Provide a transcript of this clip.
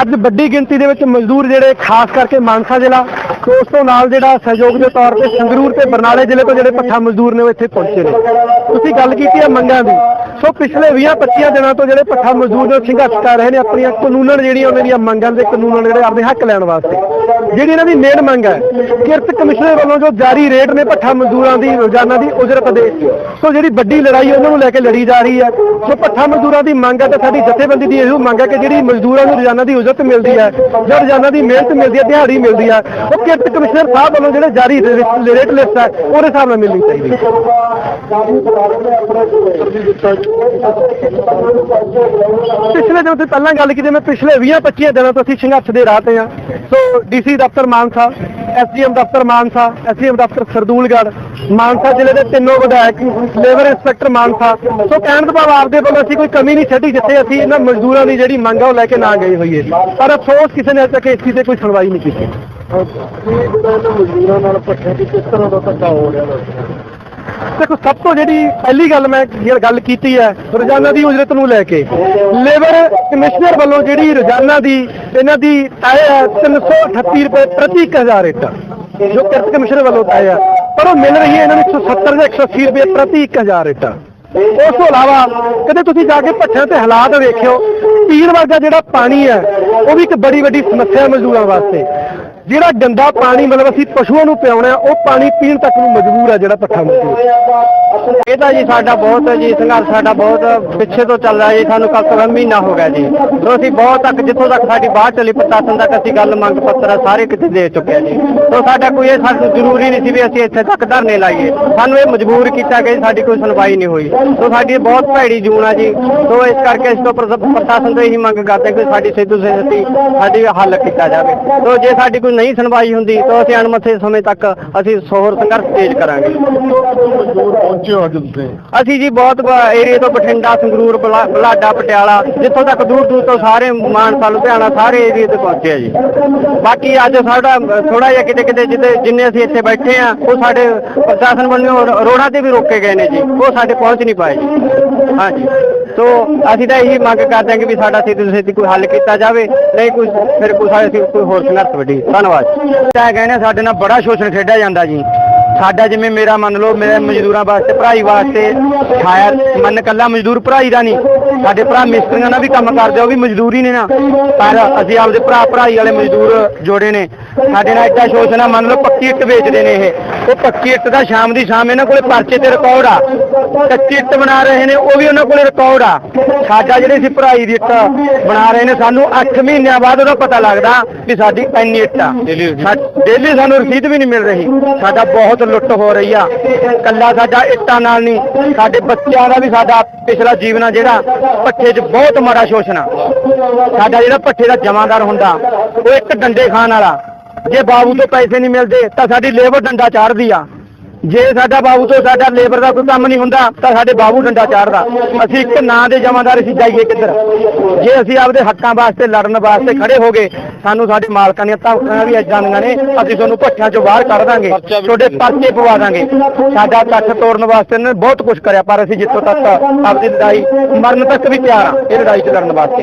ਅੱਜ ਵੱਡੀ ਗਿਣਤੀ ਦੇ ਵਿੱਚ ਮਜ਼ਦੂਰ ਜਿਹੜੇ, ਖਾਸ ਕਰਕੇ ਮਾਨਸਾ ਜ਼ਿਲ੍ਹਾ, ਤੇ ਉਸ ਤੋਂ ਨਾਲ ਜਿਹੜਾ ਸਹਿਯੋਗ ਦੇ ਤੌਰ ਤੇ ਸੰਗਰੂਰ ਤੇ ਬਰਨਾਲੇ ਜ਼ਿਲ੍ਹੇ ਤੋਂ ਜਿਹੜੇ ਪੱਠਾ ਮਜ਼ਦੂਰ ਨੇ ਉਹ ਇੱਥੇ ਪਹੁੰਚੇ ਨੇ। ਤੁਸੀਂ ਗੱਲ ਕੀਤੀ ਹੈ ਮੰਗਾਂ ਦੀ। ਸੋ ਪਿਛਲੇ 20-25 ਦਿਨਾਂ ਤੋਂ ਜਿਹੜੇ ਪੱਠਾ ਮਜ਼ਦੂਰ ਨੇ ਉਹ ਸੰਘਰਸ਼ ਕਰ ਰਹੇ ਨੇ, ਆਪਣੀਆਂ ਕਾਨੂੰਨਨ ਜਿਹੜੀਆਂ, ਉਹਨਾਂ ਦੀਆਂ ਮੰਗਾਂ ਦੇ ਕਾਨੂੰਨਨ ਜਿਹੜੇ ਆਪਣੇ ਹੱਕ ਲੈਣ ਵਾਸਤੇ। ਜਿਹੜੀ ਇਹਨਾਂ ਦੀ ਮੇਨ ਮੰਗ ਹੈ, ਕਿਰਤ ਕਮਿਸ਼ਨਰ ਵੱਲੋਂ ਜੋ ਜਾਰੀ ਰੇਟ ਨੇ ਭੱਠਾ ਮਜ਼ਦੂਰਾਂ ਦੀ, ਰੋਜ਼ਾਨਾ ਦੀ ਉਜਰਤ ਦੇ, ਸੋ ਜਿਹੜੀ ਵੱਡੀ ਲੜਾਈ ਉਹਨਾਂ ਨੂੰ ਲੈ ਕੇ ਲੜੀ ਜਾ ਰਹੀ ਹੈ ਸੋ ਭੱਠਾ ਮਜ਼ਦੂਰਾਂ ਦੀ ਮੰਗ ਹੈ ਤਾਂ ਸਾਡੀ ਜਥੇਬੰਦੀ ਦੀ ਇਹੋ ਮੰਗ ਹੈ ਕਿ ਜਿਹੜੀ ਮਜ਼ਦੂਰਾਂ ਨੂੰ ਰੋਜ਼ਾਨਾ ਦੀ ਉਜਰਤ ਮਿਲਦੀ ਹੈ, ਜਾਂ ਰੋਜ਼ਾਨਾ ਦੀ ਮਿਹਨਤ ਮਿਲਦੀ ਹੈ, ਦਿਹਾੜੀ ਮਿਲਦੀ ਹੈ, ਉਹ ਕਿਰਤ ਕਮਿਸ਼ਨਰ ਸਾਹਿਬ ਵੱਲੋਂ ਜਿਹੜੇ ਜਾਰੀ ਰੇਟ ਲਿਸਟ ਹੈ, ਉਹਦੇ ਹਿਸਾਬ ਨਾਲ ਮਿਲਣੀ ਚਾਹੀਦੀ ਪਿਛਲੇ ਦਿਨ ਤੋਂ ਪਹਿਲਾਂ ਗੱਲ ਕੀਤੀ, ਮੈਂ ਪਿਛਲੇ 20-25 ਦਿਨਾਂ ਤੋਂ ਅਸੀਂ ਸੰਘਰਸ਼ ਦੇ ਰਾਹ ਤੇ ਹਾਂ, ਸੋ ਡੀਸੀ ਦਫ਼ਤਰ ਮਾਨਸਾ, ਐਸਡੀਐਮ ਦਫ਼ਤਰ ਮਾਨਸਾ, ਐਸਡੀਐਮ ਦਫ਼ਤਰ ਸਰਦੂਲਗੜ੍ਹ, ਮਾਨਸਾ ਜ਼ਿਲ੍ਹੇ ਦੇ ਤਿੰਨੋਂ ਵਿਧਾਇਕ, ਲੇਬਰ ਇੰਸਪੈਕਟਰ ਮਾਨਸਾ। ਸੋ ਕਹਿਣ ਦਾ ਭਾਵ ਆਪਦੇ ਵੱਲੋਂ ਅਸੀਂ ਕੋਈ ਕਮੀ ਨਹੀਂ ਛੱਡੀ ਜਿੱਥੇ ਅਸੀਂ ਇਹਨਾਂ ਮਜ਼ਦੂਰਾਂ ਦੀ ਜਿਹੜੀ ਮੰਗ ਆ ਉਹ ਲੈ ਕੇ ਨਾ ਗਏ ਹੋਈਏ। ਪਰ ਅਫਸੋਸ ਕਿਸੇ ਨੇ ਅਜੇ ਤੱਕ ਇਸ ਚੀਜ਼ ਤੇ ਕੋਈ ਸੁਣਵਾਈ ਨਹੀਂ ਕੀਤੀ। ਮਜ਼ਦੂਰਾਂ ਨਾਲ ਪੱਠੇ ਦੀ ਕਿਸ ਤਰ੍ਹਾਂ ਦਾ ਧੱਕਾ ਹੋ ਰਿਹਾ ਦੇਖੋ, ਸਭ ਤੋਂ ਜਿਹੜੀ ਪਹਿਲੀ ਗੱਲ ਮੈਂ ਗੱਲ ਕੀਤੀ ਹੈ, ਰੋਜ਼ਾਨਾ ਦੀ ਉਜਰਤ ਨੂੰ ਲੈ ਕੇ, ਲੇਬਰ ਕਮਿਸ਼ਨਰ ਵੱਲੋਂ ਜਿਹੜੀ ਰੋਜ਼ਾਨਾ ਦੀ ਇਹਨਾਂ ਦੀ ਤੈਅ ਹੈ 338 ਰੁਪਏ ਪ੍ਰਤੀ 1000 ਇੱਟ ਜੋ ਕਿਰਤ ਕਮਿਸ਼ਨਰ ਵੱਲੋਂ ਤੈਅ ਹੈ, ਪਰ ਉਹ ਮਿਲ ਰਹੀ ਹੈ ਇਹਨਾਂ ਨੂੰ 170 ਜਾਂ 180 ਰੁਪਏ ਪ੍ਰਤੀ 1000 ਇੱਟ ਉਸ ਤੋਂ ਇਲਾਵਾ, ਕਦੇ ਤੁਸੀਂ ਜਾ ਕੇ ਭੱਠਿਆਂ ਤੇ ਹਾਲਾਤ ਵੇਖਿਓ ਪੀਣ ਵਰਗਾ ਜਿਹੜਾ ਪਾਣੀ ਹੈ, ਉਹ ਵੀ ਇੱਕ ਬੜੀ ਵੱਡੀ ਸਮੱਸਿਆ ਹੈ ਮਜ਼ਦੂਰਾਂ ਵਾਸਤੇ। ਜਿਹੜਾ ਗੰਦਾ ਪਾਣੀ ਮਤਲਬ ਅਸੀਂ ਪਸ਼ੂਆਂ ਨੂੰ ਪਿਆਉਣਾ ਉਹ ਪਾਣੀ ਪੀਣ ਤੱਕ ਨੂੰ ਮਜਬੂਰ ਹੈ ਜਿਹੜਾ ਪੱਠਾ ਮਜ਼ਦੂਰ ਇਹ ਤਾਂ ਜੀ ਸਾਡਾ ਬਹੁਤ ਜੀ, ਸੰਘਰਸ਼ ਸਾਡਾ ਬਹੁਤ ਪਿੱਛੇ ਤੋਂ ਚੱਲਦਾ ਜੀ, ਸਾਨੂੰ ਕਮ ਤੋਂ ਮਹੀਨਾ ਹੋ ਗਿਆ ਜੀ। ਸੋ ਅਸੀਂ ਬਹੁਤ ਤੱਕ, ਜਿੱਥੋਂ ਤੱਕ ਸਾਡੀ ਬਾਹਰ ਚਲੀ, ਪ੍ਰਸ਼ਾਸਨ ਤੱਕ ਅਸੀਂ ਗੱਲ, ਮੰਗ ਪੱਤਰ ਸਾਰੇ ਕਿਤੇ ਦੇ ਚੁੱਕਿਆ ਜੀ। ਸੋ ਸਾਡਾ ਕੋਈ ਇਹ ਸਾਨੂੰ ਜ਼ਰੂਰੀ ਨਹੀਂ ਸੀ ਵੀ ਅਸੀਂ ਇੱਥੇ ਤੱਕ ਧਰਨੇ ਲਾਈਏ। ਸਾਨੂੰ ਇਹ ਮਜਬੂਰ ਕੀਤਾ ਗਿਆ ਸਾਡੀ ਕੋਈ ਸੁਣਵਾਈ ਨਹੀਂ ਹੋਈ। ਸੋ ਸਾਡੀ ਬਹੁਤ ਭੈੜੀ ਜੂਨ ਆ ਜੀ। ਸੋ ਇਸ ਕਰਕੇ ਇਸ ਤੋਂ ਪ੍ਰਸ਼ਾਸਨ ਤੋਂ ਇਹੀ ਮੰਗ ਕਰਦੇ ਕਿ ਸਾਡੀ ਸਿੱਧੂ ਸੇਤੀ ਸਾਡੀ ਹੱਲ ਕੀਤਾ ਜਾਵੇ। ਸੋ ਜੇ ਸਾਡੀ ਕੋਈ ਨਹੀਂ ਸੁਣਵਾਈ ਹੁੰਦੀ ਤਾਂ ਅਸੀਂ ਅਣਮੱਥੇ ਸਮੇਂ ਤੱਕ ਅਸੀਂ ਸੋਹਰ ਸੰਘਰਸ਼ ਤੇਜ਼ ਕਰਾਂਗੇ। ਮਜ਼ਦੂਰ ਪਹੁੰਚੇ ਹੋ ਅੱਜ ਤੁਸੀਂ ਅਸੀਂ ਜੀ ਬਹੁਤ ਏਰੀਏ ਤੋਂ ਬਠਿੰਡਾ, ਸੰਗਰੂਰ ਬਲਾਡਾ, ਪਟਿਆਲਾ, ਜਿੱਥੋਂ ਤੱਕ ਦੂਰ ਦੂਰ ਤੋਂ ਸਾਰੇ ਮਾਨਸਾ, ਲੁਧਿਆਣਾ ਸਾਰੇ ਏਰੀਏ ਤੇ ਪਹੁੰਚੇ ਆ ਜੀ। ਬਾਕੀ ਅੱਜ ਸਾਡਾ ਥੋੜਾ ਜਿਹਾ ਕਿਤੇ ਕਿਤੇ ਜਿੱਥੇ ਜਿੰਨੇ ਅਸੀਂ ਇੱਥੇ ਬੈਠੇ ਆ, ਉਹ ਸਾਡੇ ਪ੍ਰਸ਼ਾਸਨ ਵੱਲੋਂ ਰੋ- ਰੋਡਾਂ ਤੇ ਵੀ ਰੋਕੇ ਗਏ ਨੇ ਜੀ। ਉਹ ਸਾਡੇ ਪਹੁੰਚ ਨਹੀਂ ਪਾਏ ਜੀ। ਹਾਂਜੀ। ਸੋ ਅਸੀਂ ਤਾਂ ਇਹੀ ਮੰਗ ਕਰਦੇ ਹਾਂ ਕਿ ਵੀ ਸਾਡਾ ਛੇਤੀ ਤੋਂ ਕੋਈ ਹੱਲ ਕੀਤਾ ਜਾਵੇ, ਨਹੀਂ ਕੋਈ ਫਿਰ ਕੋਈ ਸਾਡੇ ਕੋਈ ਹੋਰ ਸੰਘਰਸ਼ ਵੱਡੀ। ਧੰਨਵਾਦ। ਤਾਂ ਕਹਿੰਦੇ ਸਾਡੇ ਨਾਲ ਬੜਾ ਸ਼ੋਸ਼ਣ ਖੇਡਿਆ ਜਾਂਦਾ ਜੀ। ਸਾਡਾ ਜਿਵੇਂ ਮੇਰਾ ਮੰਨ ਲਓ, ਮੇਰੇ ਮਜ਼ਦੂਰਾਂ ਵਾਸਤੇ, ਭਰਾਈ ਵਾਸਤੇ ਛਾਇਆ, ਮੰਨ ਕੱਲਾ ਮਜ਼ਦੂਰ ਭਰਾਈ ਦਾ ਨਹੀਂ। ਸਾਡੇ ਭਰਾ ਮਿਸਤਰੀਆਂ ਨਾਲ ਵੀ ਕੰਮ ਕਰਦੇ ਉਹ ਵੀ ਮਜ਼ਦੂਰੀ ਨੇ ਨਾ। ਪਰ ਅਸੀਂ ਆਪਦੇ ਭਰਾ ਭਰਾਈ ਵਾਲੇ ਮਜ਼ਦੂਰ ਜੋੜੇ ਨੇ। ਸਾਡੇ ਨਾਲ ਐਡਾ ਸ਼ੋਸ਼ਣ ਆ, ਮੰਨ ਲਓ ਪੱਕੀ ਇੱਟ ਵੇਚਦੇ ਨੇ ਇਹ। ਉਹ ਪੱਕੀ ਇੱਟ ਦਾ ਸ਼ਾਮ ਦੀ ਸ਼ਾਮ ਇਹਨਾਂ ਕੋਲੇ ਪਰਚੇ ਤੇ ਰਿਕਾਰਡ ਆ। ਕੱਚੀ ਇੱਟ ਬਣਾ ਰਹੇ ਨੇ ਉਹ ਵੀ ਉਹਨਾਂ ਕੋਲੇ ਰਿਕਾਰਡ ਆ। ਸਾਡਾ ਜਿਹੜੇ ਸੀ ਭਰਾਈ ਦੀ ਇੱਟ ਬਣਾ ਰਹੇ ਨੇ ਸਾਨੂੰ 8 ਮਹੀਨਿਆਂ ਬਾਅਦ ਉਹਦਾ ਪਤਾ ਲੱਗਦਾ ਵੀ ਸਾਡੀ ਇੰਨੀ ਇੱਟ ਆ। ਡੇਲੀ ਸਾਨੂੰ ਰਸੀਦ ਵੀ ਨਹੀਂ ਮਿਲ ਰਹੀ। ਸਾਡਾ ਬਹੁਤ ਲੁੱਟ ਹੋ ਰਹੀ ਆ। ਕੱਲਾ ਸਾਡਾ ਇੱਟਾਂ ਨਾਲ ਨਹੀਂ ਸਾਡੇ ਬੱਚਿਆਂ ਦਾ ਵੀ ਸਾਡਾ ਪਿਛਲਾ ਜੀਵਨ ਆ ਜਿਹੜਾ ਪੱਠੇ 'ਚ ਬਹੁਤ ਮਾੜਾ ਸ਼ੋਸ਼ਣ ਆ। ਸਾਡਾ ਜਿਹੜਾ ਪੱਠੇ ਦਾ ਜਮਾਦਾਰ ਹੁੰਦਾ ਉਹ ਇੱਕ ਡੰਡੇ ਖਾਣ ਵਾਲਾ। ਜੇ ਬਾਬੂ ਤੋਂ ਪੈਸੇ ਨਹੀਂ ਮਿਲਦੇ, ਤਾਂ ਸਾਡੀ ਲੇਬਰ ਡੰਡਾ ਚਾੜਦੀ ਆ। ਜੇ ਸਾਡਾ ਬਾਬੂ ਤੋਂ ਸਾਡਾ ਲੇਬਰ ਦਾ ਕੋਈ ਕੰਮ ਨਹੀਂ ਹੁੰਦਾ, ਤਾਂ ਸਾਡੇ ਬਾਬੂ ਡੰਡਾ ਚਾੜਦਾ। ਅਸੀਂ ਇੱਕ ਨਾਂ ਦੇ ਜਮਾਦਾਰ ਅਸੀਂ ਜਾਈਏ ਕਿੱਧਰ? ਜੇ ਅਸੀਂ ਆਪਦੇ ਹੱਕਾਂ ਵਾਸਤੇ, ਲੜਨ ਵਾਸਤੇ ਖੜੇ ਹੋ ਗਏ, ਸਾਨੂੰ ਸਾਡੇ ਮਾਲਕਾਂ ਦੀਆਂ ਧਮਕੀਆਂ ਵੀ ਏਦਾਂ ਦੀਆਂ ਨੇ, ਅਸੀਂ ਤੁਹਾਨੂੰ ਭੱਠਿਆਂ ਚੋਂ ਬਾਹਰ ਕੱਢ ਦਾਂਗੇ, ਤੁਹਾਡੇ ਪਰਚੇ ਪਵਾ ਦਾਂਗੇ। ਸਾਡਾ ਕੱਠ ਤੋੜਨ ਵਾਸਤੇ ਇਹਨਾਂ ਨੇ ਬਹੁਤ ਕੁਝ ਕਰਿਆ, ਪਰ ਅਸੀਂ ਜਿੱਥੋਂ ਤੱਕ ਆਪਦੀ ਲੜਾਈ ਮਰਨ ਤੱਕ ਵੀ ਤਿਆਰ ਆ, ਇਹ ਲੜਾਈ ਚ ਲੜਨ ਵਾਸਤੇ।